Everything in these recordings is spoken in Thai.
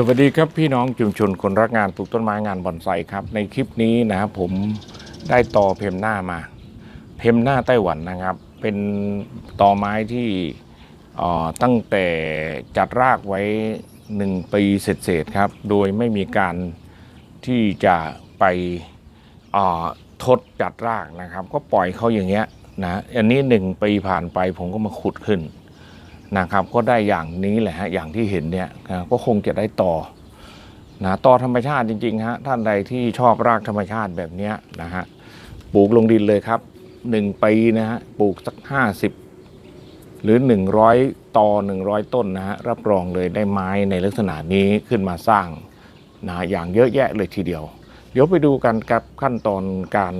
สวัสดีครับพี่น้องชุมชนคนรักงานปลูกต้นไม้งานบอนไซครับ ในคลิปนี้นะครับผมได้ต่อเพมหน้ามา เพมหน้าไต้หวันนะครับ เป็นต่อไม้ที่ตั้งแต่จัดรากไว้ 1 ปีเศษๆครับ โดยไม่มีการที่จะไปทดจัดรากนะครับ ก็ปล่อยเขาอย่างเงี้ยนะอันนี้ 1 ปีผ่านไปผมก็มาขุดขึ้น นะครับก็ได้อย่างนี้แหละฮะอย่างที่เห็นเนี่ยนะก็คงจะได้ต่อนะต่อธรรมชาติจริงๆฮะท่านใดที่ชอบรากธรรมชาติแบบนี้นะฮะปลูกลงดินเลยครับหนึ่งปีนะฮะปลูกสักห้าสิบหรือ 100 ต่อ 100 ต้นนะฮะรับรองเลยได้ไม้ในลักษณะนี้ขึ้นมาสร้างนะอย่างเยอะแยะเลยทีเดียว เดี๋ยวไปดูกันครับขั้นตอนการ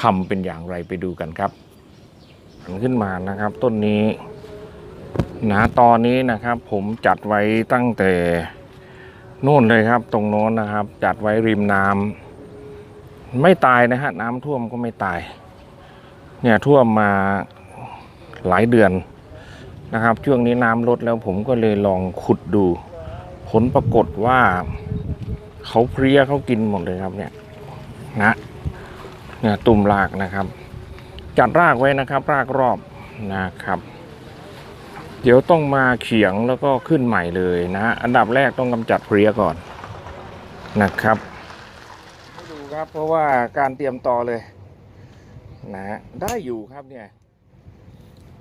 ทำเป็นอย่างไรไปดูกันครับหันขึ้นมานะครับต้นนี้ นะตอนนี้นะครับผมจัดไว้ตั้งแต่นู่นเลยครับ ตรงโน้นนะครับ จัดไว้ริมน้ำไม่ตายนะฮะน้ำท่วมก็ไม่ตาย เนี่ยท่วมมาหลายเดือนนะครับ ช่วงนี้น้ำลดแล้วผมก็เลยลองขุดดู ผลปรากฏว่าเขาเพลี้ยเขากินหมดเลยครับเนี่ยนะเนี่ยตุ่มรากนะครับ จัดรากไว้นะครับ รากรอบนะครับ เดี๋ยวต้องมาเขียงแล้วก็ขึ้นใหม่เลยนะฮะอันดับแรกต้องกำจัดเพลี้ยก่อนนะครับดูครับเพราะว่าการเตรียมต่อเลยนะฮะได้อยู่ครับเนี่ย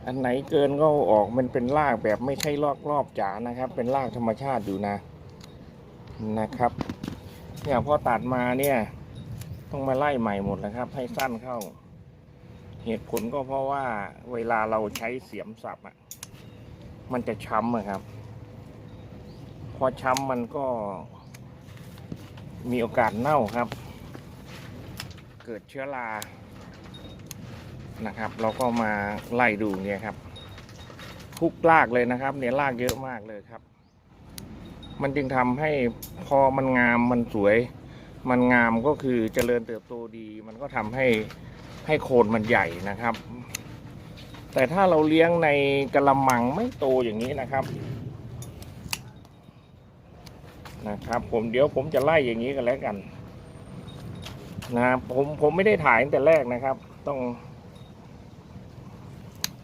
อันไหนเกินก็อออกมันเป็นรากแบบไม่ใช่ลอกรอบจ๋านะครับ เป็นรากธรรมชาติอยู่นะนะครับเนี่ยพอตัดมาเนี่ย ต้องมาไล่ใหม่หมดนะครับ ให้สั้นเข้า เหตุผลก็เพราะว่าเวลาเราใช้เสียมสับอะ มันจะช้ำครับ พอช้ำมันก็มีโอกาสเน่าครับ เกิดเชื้อรานะครับ เราก็มาไล่ดูเนี่ยครับ ทุกรากเลยนะครับ เนี่ยรากเยอะมากเลยครับ มันจึงทำให้พอมันงามมันสวย มันงามก็คือเจริญเติบโตดี มันก็ทำให้ให้โคนมันใหญ่นะครับ แต่ถ้าเราเลี้ยงในกระมังไม่โตอย่างนี้นะครับ นะครับ ผมเดี๋ยวผมจะไล่อย่างนี้กันแล้วกัน นะผมผมไม่ได้ถ่ายตั้งแต่แรกนะครับ ต้อง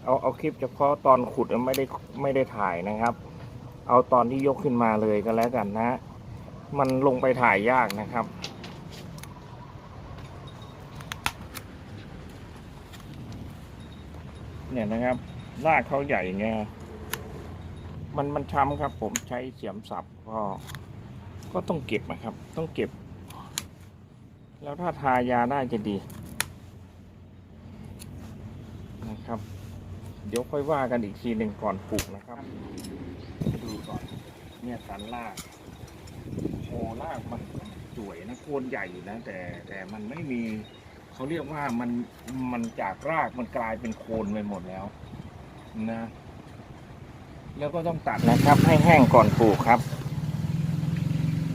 เอาเอาคลิปเฉพาะตอนขุดไม่ได้ไม่ได้ถ่ายนะครับ เอาตอนที่ยกขึ้นมาเลยก็แล้วกันนะ มันลงไปถ่ายยากนะครับ เนี่ยนะครับรากเขาใหญ่ไงมันมันช้ำครับ ผมใช้เสียมสับก็ก็ต้องเก็บนะครับ ต้องเก็บ แล้วถ้าทายาได้จะดีนะครับ เดี๋ยวค่อยว่ากันอีกทีหนึ่งก่อนปลูกนะครับดูก่อนเนี่ยสันรากโอรากมันสวยนะโคนใหญ่นะแต่แต่มันไม่มี เขาเรียกว่ามันมันจากรากมันกลายเป็นโคนไปหมดแล้วนะ แล้วก็ต้องตัดนะครับ ให้แห้งก่อนปลูกครับ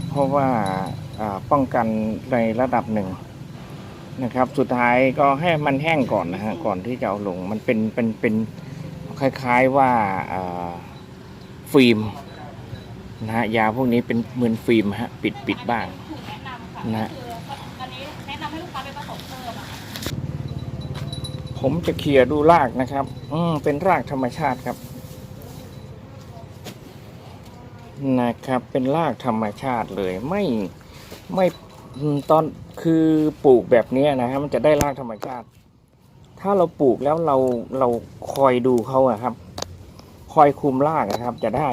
เพราะว่าป้องกันในระดับหนึ่งนะครับ สุดท้ายก็ให้มันแห้งก่อนนะฮะก่อนที่จะเอาลงมันเป็นเป็นเป็นคล้ายๆว่าฟิล์มนะฮะยาพวกนี้เป็นเหมือนฟิล์มฮะปิดปิดบ้างนะนำค่ะ นะ คืออันนี้แนะนำให้ลูกค้าไปผสมเพิ่มอะค่ะ ผมจะเคลียร์ดูรากนะครับ อืมเป็นรากธรรมชาติครับ นะครับ เป็นรากธรรมชาติเลย ไม่ไม่ตอนคือปลูกแบบนี้นะครับมันจะได้รากธรรมชาติ ถ้าเราปลูกแล้วเราเราคอยดูเขาอะครับ คอยคุมรากอะครับ จะได้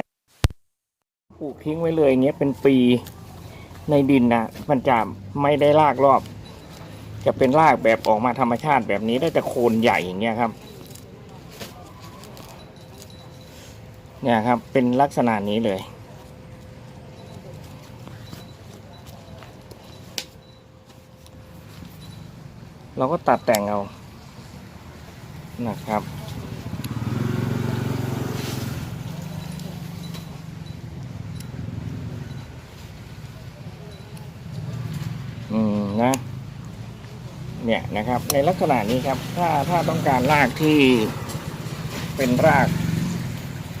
ปลูกทิ้งไว้เลยเงี้ยเป็นปีในดินนะมันจะไม่ได้รากรอบ จะเป็นรากแบบออกมาธรรมชาติแบบนี้ได้แต่โคนใหญ่อย่างเงี้ยครับ เนี่ยครับเป็นลักษณะนี้เลย เราก็ตัดแต่งเอานะครับ อืมนะ เนี่ยนะครับในลักษณะนี้ครับ ถ้าถ้าต้องการรากที่เป็นราก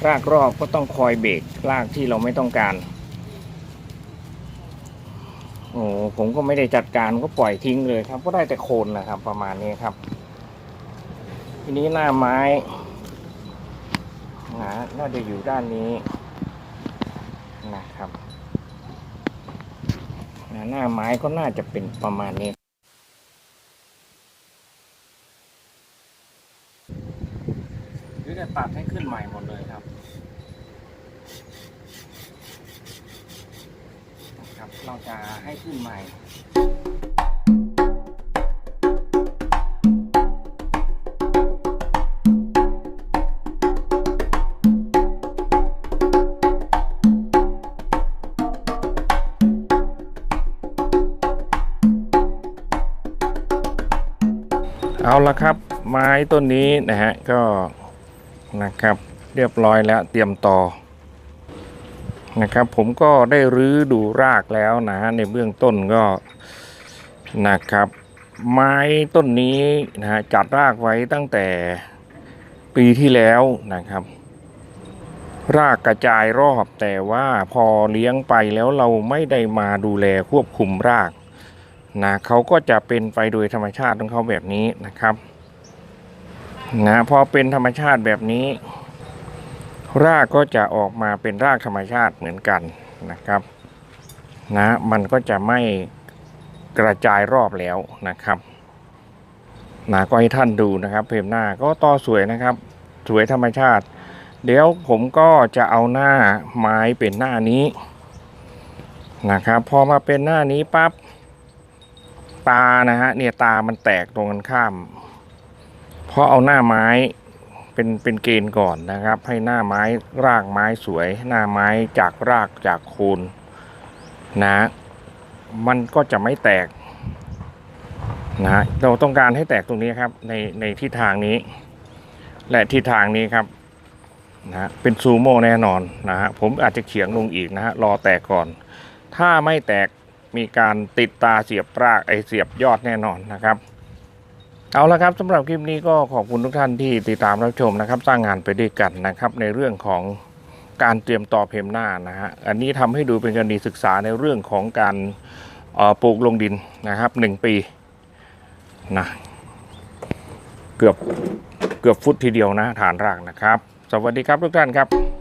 รากรอบก็ต้องคอยเบรกรากที่เราไม่ต้องการโอ้ผมก็ไม่ได้จัดการก็ปล่อยทิ้งเลยครับ ก็ได้แต่โคนนะครับ ประมาณนี้ครับ ทีนี้หน้าไม้นะน่าจะอยู่ด้านนี้นะครับหน้าไม้ก็น่าจะเป็นประมาณนี้ หรือจะตัดให้ขึ้นใหม่หมดเลยครับครับเราจะให้ขึ้นใหม่เอาละครับ ไม้ต้นนี้นะฮะก็ นะครับ เรียบร้อยแล้วเตรียมต่อนะครับ ผมก็ได้รื้อดูรากแล้วนะฮะในเบื้องต้นก็นะครับ ไม้ต้นนี้นะฮะจัดรากไว้ตั้งแต่ปีที่แล้วนะครับ รากกระจายรอบแต่ว่าพอเลี้ยงไปแล้วเราไม่ได้มาดูแลควบคุมรากนะเขาก็จะเป็นไปโดยธรรมชาติของเขาแบบนี้นะครับ นะพอเป็นธรรมชาติแบบนี้ รากก็จะออกมาเป็นรากธรรมชาติเหมือนกันนะครับ นะ มันก็จะไม่กระจายรอบแล้วนะครับนะก็ให้ท่านดูนะครับ เพมหน้าก็ต่อสวยนะครับ สวยธรรมชาติ เดี๋ยวผมก็จะเอาหน้าไม้เป็นหน้านี้นะครับ พอมาเป็นหน้านี้ปั๊บตานะฮะเนี่ยตามันแตกตรงกันข้าม เพราะเอาหน้าไม้เป็นเป็นเกณฑ์ก่อนนะครับ ให้หน้าไม้รากไม้สวย หน้าไม้จากรากจากโคนนะ มันก็จะไม่แตกนะเราต้องการให้แตกตรงนี้ครับ ในในทิศทางนี้ และทิศทางนี้ครับนะเป็นซูโม่แน่นอนนะฮะผมอาจจะเขียงลงอีกนะฮะรอแตกก่อน ถ้าไม่แตกมีการติดตาเสียบรากไอเสียบยอดแน่นอนนะครับ เอาละครับสำหรับคลิปนี้ก็ขอบคุณทุกท่านที่ติดตามรับชมนะครับ สร้างงานไปด้วยกันนะครับ ในเรื่องของการเตรียมต่อเพมหน้านะฮะอันนี้ทำให้ดูเป็นกรณีศึกษาในเรื่องของการปลูกลงดินนะครับหนึ่งปีนะเกือบเกือบฟุตทีเดียวนะฐานรากนะครับ สวัสดีครับทุกท่านครับ